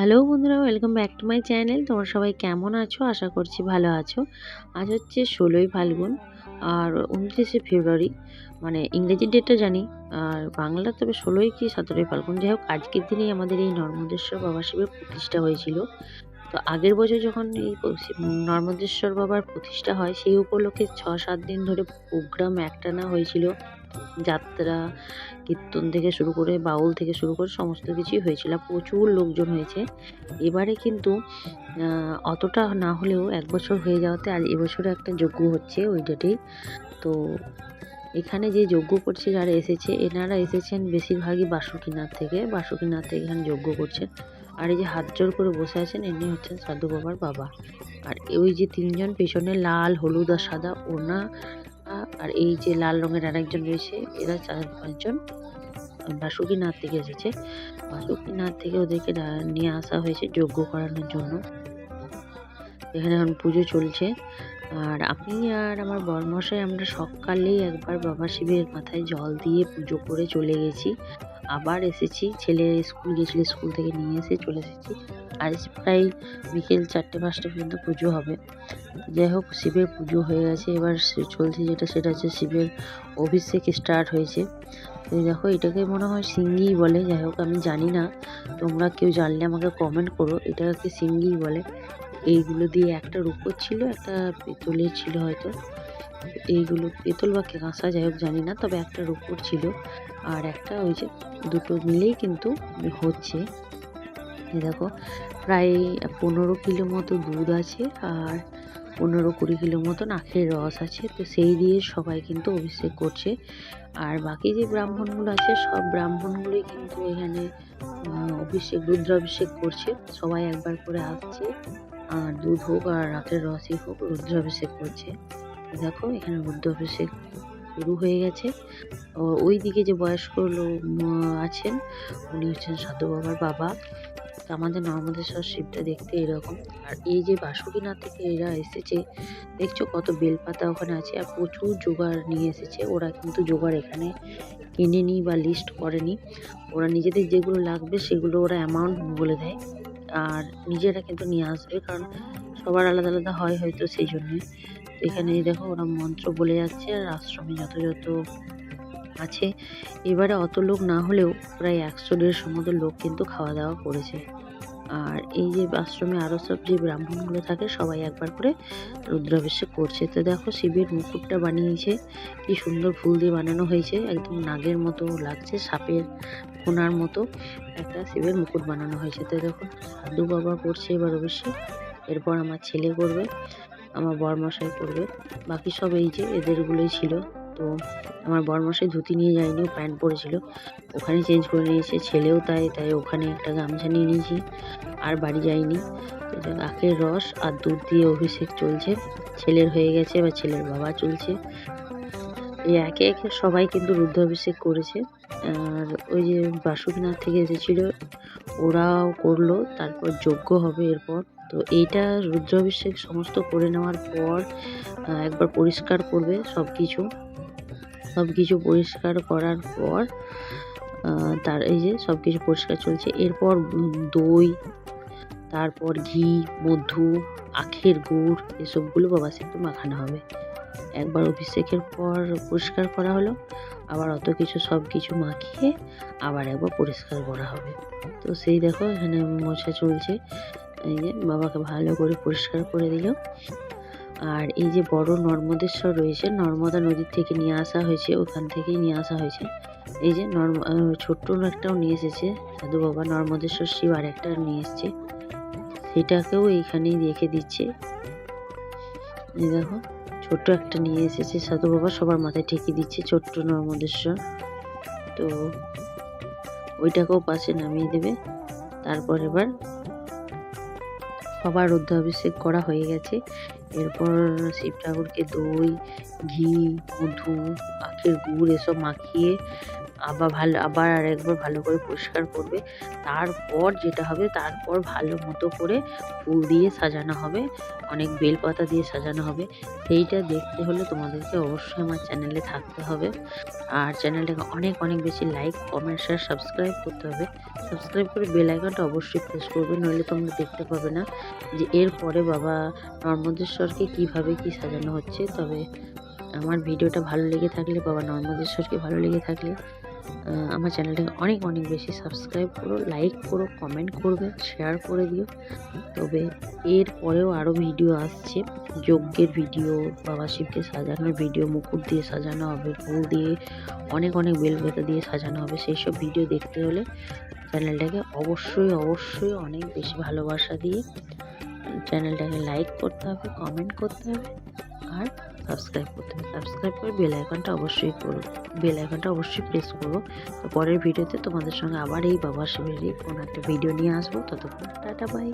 Hello বন্ধুরা, welcome back to my channel. তোমরা সবাই কেমন আছো? আশা করছি ভালো আছো। আজ হচ্ছে ষোলোই ফাল্গুন, আর উনত্রিশে ফেব্রুয়ারি মানে ইংরেজি ডেটটা জানি। আর বাংলা তবে ষোলোই কি সতেরোই ফাল্গুন। যাই হোক, আজকের দিনেই আমাদের এই নর্মদেশ্বর বাবা শিবের প্রতিষ্ঠা হয়েছিল। তো আগের বছর যখন এই নর্মদেশ্বর বাবার প্রতিষ্ঠা হয়, সেই উপলক্ষে ছ সাত দিন ধরে প্রোগ্রাম একটানা হয়েছিল। যাত্রা, কীর্তন থেকে শুরু করে, বাউল থেকে শুরু করে সমস্ত কিছুই হয়েছিল। প্রচুর লোকজন হয়েছে। এবারে কিন্তু অতটা না হলেও এক বছর হয়ে যাওয়াতে আর এবছরে একটা যজ্ঞ হচ্ছে ওই ডেটেই তো এখানে যে যজ্ঞ করছে, যারা এসেছে, এনারা এসেছেন বেশিরভাগই বাসুকিনাথ থেকে। বাসুকিনাথ থেকে এখানে যজ্ঞ করছেন। আর এই যে হাত জোর করে বসে আছেন, এমনি হচ্ছেন সাধু বাবার বাবা। আর ওই যে তিনজন, পেছনে লাল, হলুদ আর সাদা ওনা আর এই যে লাল রঙের আরেকজন রয়েছে, এরা চার পাঁচজন। বাসুকীনাথ থেকে এসেছে। বাসুকীনাথ থেকে ওদেরকে নিয়ে আসা হয়েছে যজ্ঞ করানোর জন্য। এখানে এখন পুজো চলছে। আর আমি আর আমার বরমশাই আমরা সকালেই একবার বাবা শিবের মাথায় জল দিয়ে পুজো করে চলে গেছি। আবার এসেছি, ছেলে স্কুল গিয়েছিল, স্কুল থেকে নিয়ে এসে চলে এসেছি। আজ প্রায় বিকেল চারটে পাঁচটা পর্যন্ত পুজো হবে। যাই হোক, শিবের পুজো হয়ে গেছে। এবার চলছে যেটা, সেটা হচ্ছে শিবের অভিষেক স্টার্ট হয়েছে। দেখো, এটাকে মনে হয় সিঙ্গি বলে। যাই হোক, আমি জানি না। তোমরা কেউ জানলে আমাকে কমেন্ট করো। এটাকে সিঙ্গি বলে। এইগুলো দিয়ে একটা রূপোর ছিল, একটা পেতলের ছিল হয়তো। এইগুলো পেতল বা কাঁসা যাই হোক, জানি না, তবে একটা রূপোর ছিল। আর একটা ওই যে দুটো মিলেই কিন্তু হচ্ছে। দেখো, প্রায় পনেরো কিলো মতো দুধ আছে আর পনেরো কুড়ি কিলো মতন আখের রস আছে। তো সেই দিয়ে সবাই কিন্তু অভিষেক করছে। আর বাকি যে ব্রাহ্মণগুলো আছে, সব ব্রাহ্মণগুলোই কিন্তু এখানে অভিষেক, রুদ্রাভিষেক করছে। সবাই একবার করে আসছে। আর দুধ হোক আর আখের রসই হোক, রুদ্রাভিষেক করছে। দেখো, এখানে রুদ্রাভিষেক শুরু হয়ে গেছে। ওই দিকে যে বয়স্ক লোক আছেন, উনি হচ্ছেন সাধু বাবার বাবা। আমাদের নর্মদেশ্বর শিবটা দেখতে এরকম। আর এই যে বাসুকিনাথ থেকে এরা এসেছে, দেখছ কত বেলপাতা ওখানে আছে, আর প্রচুর জোগাড় নিয়ে এসেছে। ওরা কিন্তু জোগাড় এখানে কিনেনি বা লিস্ট করেনি। ওরা নিজেদের যেগুলো লাগবে সেগুলো ওরা অ্যামাউন্ট বলে দেয়। আর নিজেরা কিন্তু নিয়ে আসবে, কারণ সবার আলাদা আলাদা হয় হয়তো সেই জন্যে। এখানে দেখো ওরা মন্ত্র বলে যাচ্ছে আর আশ্রমে যত যত আছে। এবারে অত লোক না হলেও প্রায় একশো দেড়শো মতো লোক কিন্তু খাওয়া দাওয়া করেছে। আর এই যে আশ্রমে আরও সব যে ব্রাহ্মণগুলো থাকে, সবাই একবার করে রুদ্রাভিষেক করছে। তো দেখো শিবের মুকুটটা বানিয়েছে, কি সুন্দর ফুল দিয়ে বানানো হয়েছে। একদম নাগের মতো লাগছে, সাপের কোনার মতো একটা শিবের মুকুট বানানো হয়েছে। তো দেখো সাধু বাবা করছে এবার অবশ্যই এরপর আমার ছেলে করবে, আমার বরমশাই করবে। বাকি সব এই যে এদেরগুলোই ছিল। তো আমার বরমশাই ধুতি নিয়ে যায়নি প্যান্ট পরেছিল। ওখানে চেঞ্জ করে নিয়েছে, ছেলেও তাই তাই ওখানে একটা গামছা নিয়ে নিয়েছি। আর বাড়ি যাইনি। তো আখের রস আর দুধ দিয়ে অভিষেক চলছে। ছেলের হয়ে গেছে বা ছেলের বাবা চলছে। এই একে একে সবাই কিন্তু রুদ্র অভিষেক করেছে। আর ওই যে বাসুকিনাথ থেকে এসেছিল, ওরাও করল, তারপর যজ্ঞ হবে এরপর। তো এইটা রুদ্রাভিষেক সমস্ত করে নেওয়ার পর একবার পরিষ্কার করবে সব কিছু সব কিছু পরিষ্কার করার পর তার এই যে সব কিছু পরিষ্কার চলছে। এরপর দই, তারপর ঘি, মধু, আখের গুড়, এসবগুলো বাবা একটু মাখানো হবে। একবার অভিষেকের পর পরিষ্কার করা হলো, আবার অত কিছু সব কিছু মাখিয়ে আবার একবার পরিষ্কার করা হবে। তো সেই দেখো এখানে মোছা চলছে। এই যে বাবাকে ভালো করে পরিষ্কার করে দিল। আর এই যে বড় নর্মদেশ্বর রয়েছে, নর্মদা নদীর থেকে নিয়ে আসা হয়েছে, ওখান থেকেই নিয়ে আসা হয়েছে। এই যে নর্ম ছোট্ট একটাও নিয়ে এসেছে, সাধু বাবা নর্মদেশ্বর শিব আর একটা নিয়ে এসছে। সেটাকেও এইখানেই রেখে দিচ্ছে। দেখো, ছোট্ট একটা নিয়ে এসেছে সাধু বাবা, সবার মাথায় ঠেকে দিচ্ছে ছোট্ট নর্মদেশ্বর। তো ওইটাকেও পাশে নামিয়ে দেবে। তারপর এবার সবার রুদ্রাভিষেক করা হয়ে গেছে। এরপর শিব ঠাকুরকে দই, ঘি, মধু আখের গুড় এসব মাখিয়ে আবার ভালো, আবার আরেকবার ভালো করে পরিষ্কার করবে। তারপর যেটা হবে, তারপর ভালো মতো করে ফুল দিয়ে সাজানো হবে, অনেক বেলপাতা দিয়ে সাজানো হবে। সেইটা দেখতে হলে তোমাদেরকে অবশ্যই আমার চ্যানেলে থাকতে হবে। আর চ্যানেলটাকে অনেক অনেক বেশি লাইক, কমেন্ট, শেয়ার, সাবস্ক্রাইব করতে হবে। সাবস্ক্রাইব করে বেল আইকনটা অবশ্যই প্রেস করবে, নইলে তোমরা দেখতে পাবে না যে এরপরে বাবা নর্মদেশ্বরকে কীভাবে কি সাজানো হচ্ছে। তবে আমার ভিডিওটা ভালো লেগে থাকলে, বাবা নর্মদেশ্বরকে ভালো লেগে থাকলে আমার চ্যানেলটাকে অনেক অনেক বেশি সাবস্ক্রাইব করো লাইক করো কমেন্ট করবে শেয়ার করে দিও। তবে এর পরেও আরও ভিডিও আসছে। যজ্ঞের ভিডিও বাবা শিবকে সাজানোর ভিডিও মুকুট দিয়ে সাজানো হবে, ফুল দিয়ে, অনেক অনেক বেলপাতা দিয়ে সাজানো হবে। সেই সব ভিডিও দেখতে হলে চ্যানেলটাকে অবশ্যই অবশ্যই অনেক বেশি ভালোবাসা দিয়ে চ্যানেলটাকে লাইক করতে হবে কমেন্ট করতে হবে। আর সাবস্ক্রাইব করতে হবে। সাবস্ক্রাইব করে বেল আইকনটা অবশ্যই করো। বেল আইকনটা অবশ্যই প্রেস করো। তো পরের ভিডিওতে তোমাদের সঙ্গে আবার এই বাবা শিবিরই কোনো একটা ভিডিও নিয়ে আসব। ততক্ষণ টাটা বাই